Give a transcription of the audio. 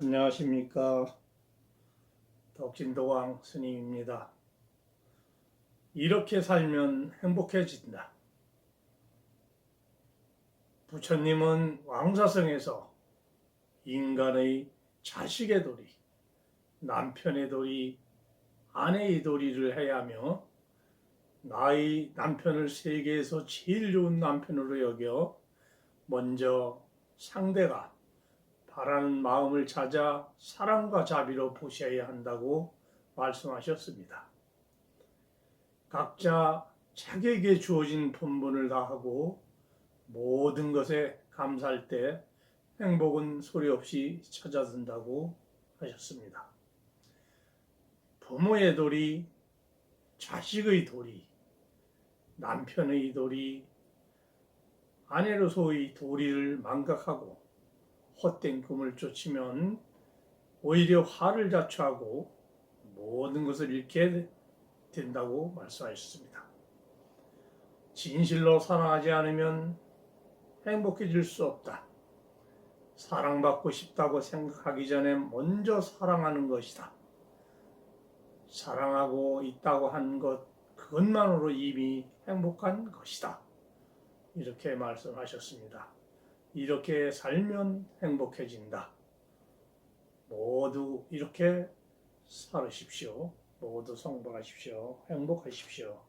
안녕하십니까. 덕진도왕 스님입니다. 이렇게 살면 행복해진다. 부처님은 왕사성에서 인간의 자식의 도리, 남편의 도리, 아내의 도리를 해야 하며 나의 남편을 세계에서 제일 좋은 남편으로 여겨 먼저 상대가 바라는 마음을 찾아 사랑과 자비로 보셔야 한다고 말씀하셨습니다. 각자 자기에게 주어진 본분을 다하고 모든 것에 감사할 때 행복은 소리 없이 찾아든다고 하셨습니다. 부모의 도리, 자식의 도리, 남편의 도리, 아내로서의 도리를 망각하고 헛된 꿈을 쫓으면 오히려 화를 자초하고 모든 것을 잃게 된다고 말씀하셨습니다. 진실로 사랑하지 않으면 행복해질 수 없다. 사랑받고 싶다고 생각하기 전에 먼저 사랑하는 것이다. 사랑하고 있다고 한 것, 그것만으로 이미 행복한 것이다. 이렇게 말씀하셨습니다. 이렇게 살면 행복해진다. 모두 이렇게 살으십시오. 모두 성불하십시오. 행복하십시오.